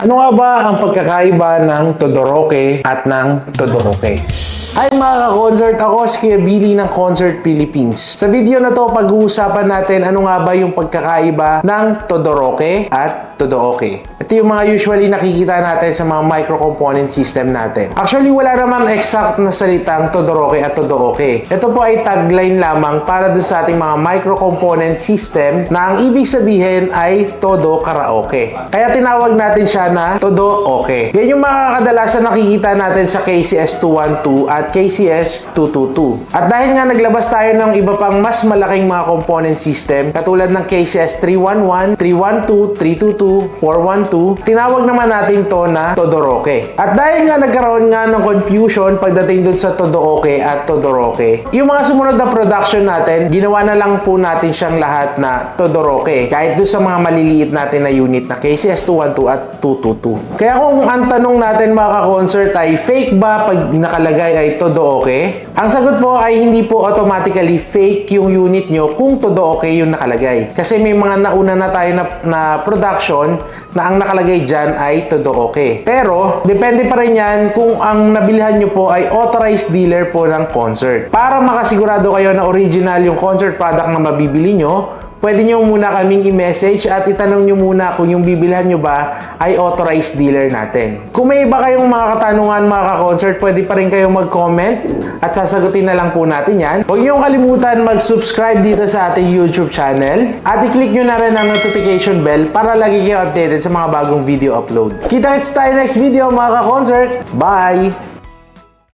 Ano nga ba ang pagkakaiba ng Todoroki at ng Todoroki? Hi mga ka-concert! Ako si Kuya Billy ng Concert Philippines. Sa video na to, pag-uusapan natin ano nga ba yung pagkakaiba ng Todoroki at Todooki. Ito yung mga usually nakikita natin sa mga micro-component system natin. Actually, wala naman exact na salitang Todoroki at Todooki. Ito po ay tagline lamang para dun sa ating mga micro-component system na ang ibig sabihin ay Todo Karaoke. Kaya tinawag natin siya na Todo Okay. Yan yung mga kadalasan nakikita natin sa KCS 212 at KCS 222. At dahil nga naglabas tayo ng iba pang mas malaking mga component system katulad ng KCS 311, 312, 322, 412, tinawag naman natin to na Todoroki. At dahil nga nagkaroon nga ng confusion pagdating dun sa Todooki at Todoroki, yung mga sumunod na production natin, ginawa na lang po natin siyang lahat na Todoroki. Kahit dun sa mga maliliit natin na unit na KCS 212 at 222. Kaya kung ang tanong natin mga ka-concert ay fake ba pag nakalagay ay Todooki? Ang sagot po ay hindi po automatically fake yung unit nyo kung Todooki yung nakalagay. Kasi may mga nauna na tayo na, na production na ang nakalagay dyan ay Todooki. Pero, depende pa rin yan kung ang nabilihan nyo po ay authorized dealer po ng concert. Para makasigurado kayo na original yung concert product na mabibili nyo, pwede nyo muna kaming i-message at itanong nyo muna kung yung bibilhan nyo ba ay authorized dealer natin. Kung may iba kayong mga katanungan mga ka-concert, pwede pa rin kayong mag-comment at sasagutin na lang po natin yan. Huwag nyo kalimutan mag-subscribe dito sa ating YouTube channel at i-click nyo na rin ang notification bell para lagi kayo updated sa mga bagong video upload. Kita-kits tayo next video mga ka-concert. Bye!